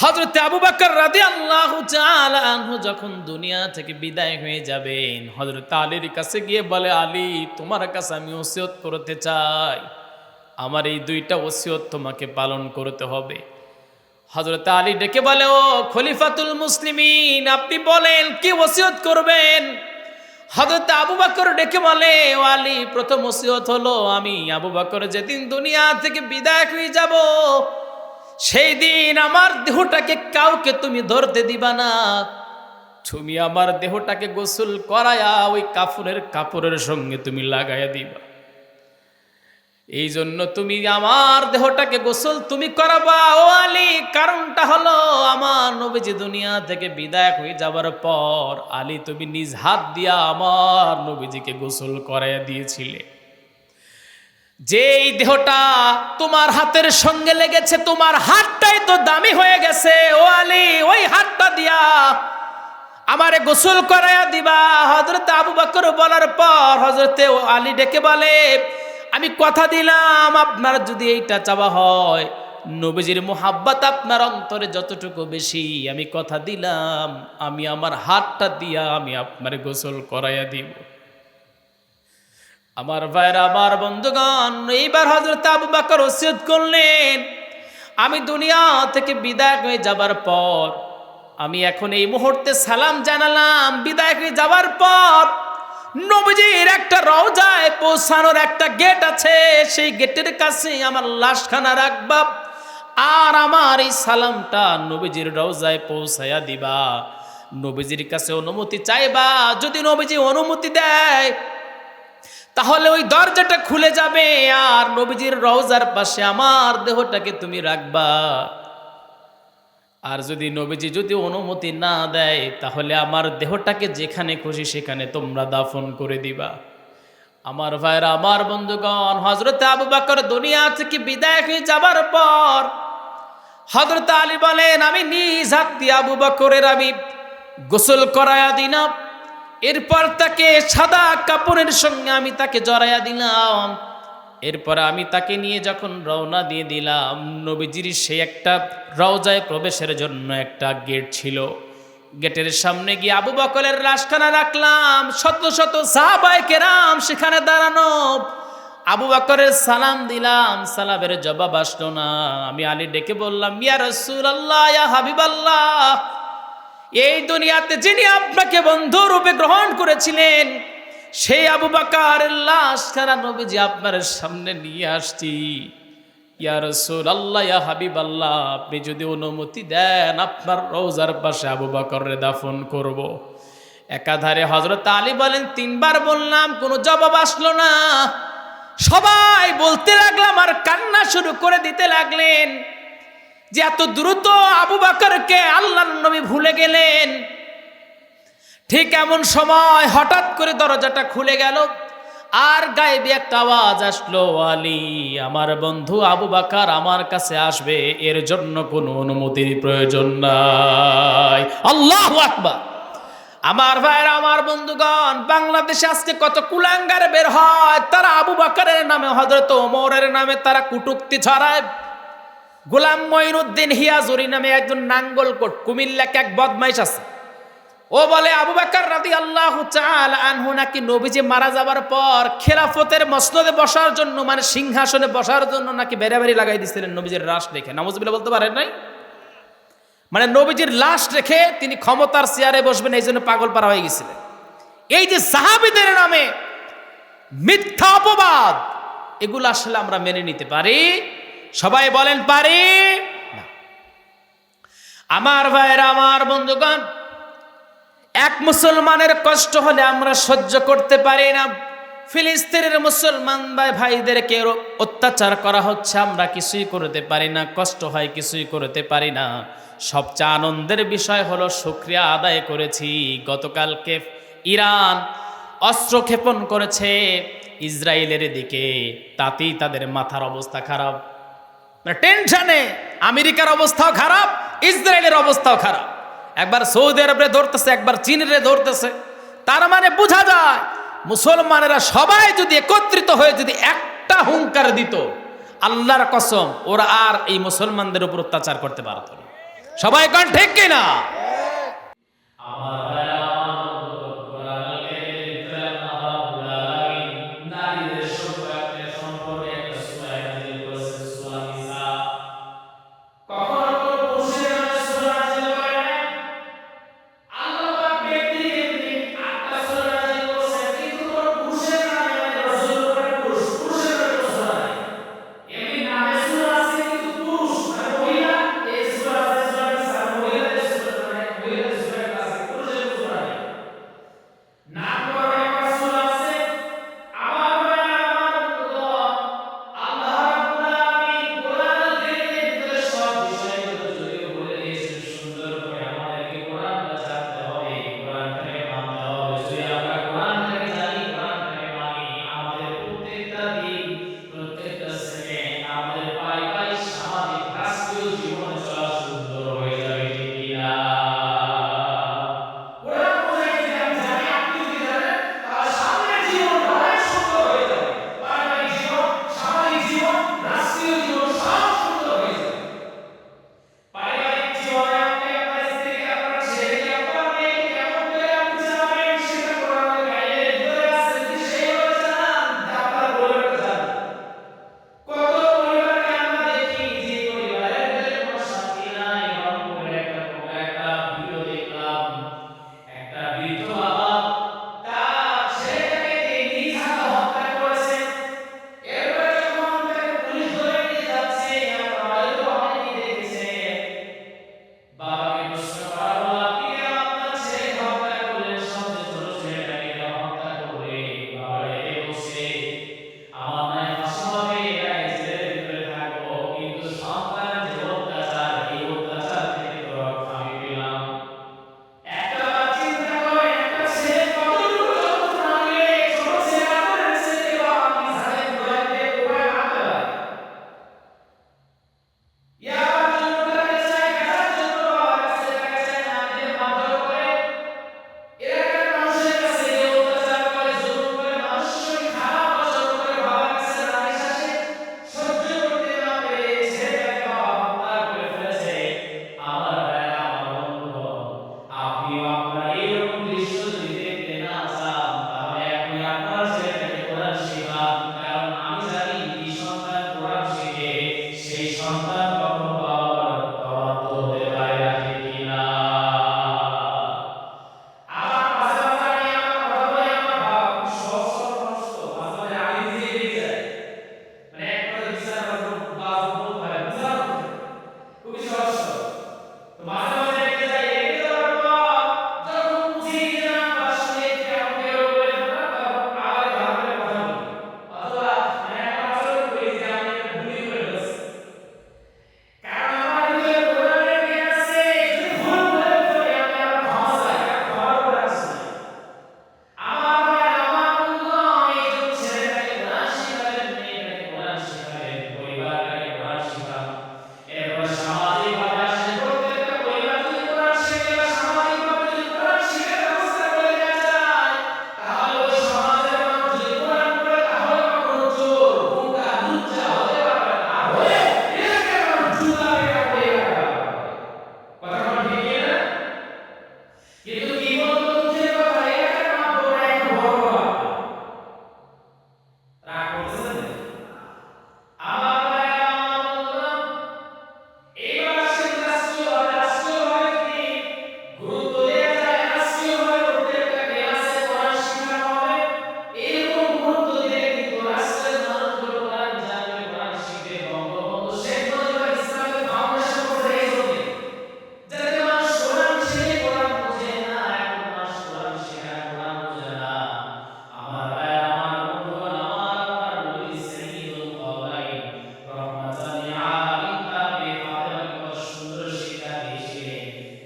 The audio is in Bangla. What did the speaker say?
হজরত আবু বাকর রাদি আল্লাহ আনহু যখন দুনিয়া থেকে বিদায় হয়ে যাবেন হজরত আলীর কাছে গিয়ে বলে, আলী, তোমার কাছে আমি ওসিয়ত করতে চাই। আমার এই দুইটা ওসিয়ত তোমাকে পালন করতে হবে। হজরত আলী ডেকে বলে, ও খলিফাতুল মুসলিমিন, আপনি বলেন, কি ওসিয়ত করবেন? হজরত আবু বাকর ডেকে বলে, ও আলী, প্রথম ওসিয়ত হলো, আমি আবু বাকর যেদিন দুনিয়া থেকে বিদায় হয়ে যাব সেই দিন আমার দেহটাকে কাউকে তুমি ধরতে দিবা না। তুমি আমার দেহটাকে গোসল করায়া ওই কাপড়ের কাপড়ের সঙ্গে তুমি লাগাইয়া দিবা। এই জন্য তুমি আমার দেহটাকে গোসল তুমি করাবা। ও আলী, কারণটা হলো আমার নবীজি দুনিয়া থেকে বিদায় হয়ে যাবার পর আলী তুমি নিজ হাত দিয়া আমার নবীজিকে গোসল করাইয়া দিয়েছিলে। যেই দেহটা তোমার হাতের সঙ্গে লেগেছে, তোমার হাতটাই তো দামি হয়ে গেছে। ও আলী, ওই হাতটা দিয়া আমারে গোসল করাইয়া দিবা। হজরত আবু বকর বলার পর হজরতে ও আলী ডেকে বলে, আমি কথা দিলাম, আপনার যদি এইটা চাওয়া হয়, নবীজির মোহাব্বত আপনার অন্তরে যতটুকু বেশি, আমি কথা দিলাম, আমি আমার হাতটা দিয়া আমি আপনার গোসল করাইয়া দিব। আমার ভাইরা আমার বন্ধুগণ, এইবার হজরত আবু বাকর ওসিয়ত করলেন, আমি দুনিয়া থেকে বিদায় হয়ে যাবার পর, আমি এখন এই মুহূর্তে সালাম জানালাম, বিদায় হয়ে যাবার পর, নবীজির একটা রওজায় পৌঁছানোর একটা গেট আছে, সেই গেটের কাছে আমার লাশখানা রাখবা, আর আমার এই সালামটা নবীজির রওজায় পৌঁছায়া দিবা। নবীজির কাছে অনুমতি চাইবা, যদি নবীজি অনুমতি দেয় তাহলে ওই দরজাটা খুলে যাবে আর নবীজির রওজার পাশে আমার দেহটাকে তুমি রাখবা। আর যদি নবীজি যদি অনুমতি না দেয়, তাহলে আমার দেহটাকে যেখানে খুশি সেখানে তোমরা দাফন করে দিবা। আমার ভাইরা, আমার বন্ধুগণ হজরত আবু বাকর দুনিয়া থেকে বিদায় হয়ে যাবার পর হজরত আলী বলেন, আমি নিজ হাত দিয়ে আবু বাকরের আমি গোসল করায়া দিলাম। এরপর তাকে সাদা কাপড়ের সঙ্গে আমি তাকে জড়াইয়া দিলাম। এরপর আমি তাকে নিয়ে যখন রওনা দিয়ে দিলাম, নবীজির সে একটা রওজায় প্রবেশের জন্য একটা গেট ছিল। গেটের সামনে গিয়ে আবু বকলের লাশখানা রাখলাম, শত শত সাহাবাই কেরাম সেখানে দাঁড়ানো। আবু বকরের সালাম দিলাম, সালামের জবাব আসলো না। আমি আলী ডেকে বললাম, ইয়া রসুল আল্লাহ ইয়া হাবিব আল্লাহ এই দুনিয়াতে যিনি আপনাকে বন্ধু রূপে গ্রহণ করেছিলেন, সেই আবু বাকার লাশ নবীজি আপনার সামনে নিয়ে আসছি আল্লাহ ইয়া হাবিব আল্লাহ আপনি যদি অনুমতি দেন, আপনার রোজার পাশে আবু বাকরের দাফন করব। একাধারে হজরত আলী বলেন, তিনবার বললাম, কোনো জবাব আসলো না সবাই বলতে লাগলাম আর কান্না শুরু করে দিতে লাগলেন যে এত দ্রুত আবু বাকরকে আল্লাহ নবী ঠিক এমন সময় হঠাৎ করে দরজাটা খুলে গেল। আর গায়েবী একটা আওয়াজ আসলো, আলী, আমার বন্ধু আবু বাকার আমার কাছে আসবে, এর জন্য কোনো অনুমতির প্রয়োজন নাই। আল্লাহ আকবার। আমার ভাইয়ের, আমার বন্ধুগণ, বাংলাদেশে আজকে কত কুলাঙ্গার বের হয়, তারা আবু বাকারের নামে হজরত ওমরের নামে তারা কুটুক্তি ছড়ায়। গোলাম মঈনুদ্দিন হিয়াজুরি নামে একজন নাঙ্গলকোট, কুমিল্লাকে এক বদমাইশ আছে। ও বলে আবু বাকর রাদি আল্লাহ চাল আনহু নাকি নবীজি মারা যাবার পর খেলাফতের মসনদে বসার জন্য মানে সিংহাসনে বসার জন্য নাকি বেড়াবেড়ি লাগাই দিছিলেন নবীজির লাশ রেখে নামজবিল্লা বলতে পারেন নাই? মানে নবীজির লাশ রেখে তিনি ক্ষমতার চেয়ারে বসবেন, এই জন্য পাগল পারা হয়ে গেছিলেন। এই যে সাহাবিদের নামে মিথ্যা অপবাদ, এগুলো আসলে আমরা মেনে নিতে পারি? সবাই বলেন পারি? আমার ভাইয়েরা, আমার বন্ধুগণ এক মুসলমানের কষ্ট হলে আমরা সহ্য করতে পারি না। ফিলিস্তিনের মুসলমান ভাই ভাইদেরকে অত্যাচার করা হচ্ছে, আমরা কিছুই করতে পারি না, কষ্ট হয় কিছুই করতে পারি না। সবচেয়ে আনন্দের বিষয় হলো শুক্রিয়া আদায় করেছি। গতকালকে ইরান অস্ত্র ক্ষেপণ করেছে ইসরায়েলের দিকে, তাতেই তাদের মাথার অবস্থা খারাপ। টেনশনে, আমেরিকার অবস্থাও খারাপ, ইসরায়েলের অবস্থাও খারাপ। একবার সৌদি আরবে ধরতেছে, একবার চীনরে ধরতেছে। তার মানে বোঝা যায়, মুসলমানেরা সবাই যদি একত্রিত হয়ে যদি একটা হুঙ্কার দিত, আল্লাহর কসম, ওরা আর এই মুসলমানদের উপর অত্যাচার করতে পারত না। সবাই কান ঠিক কিনা?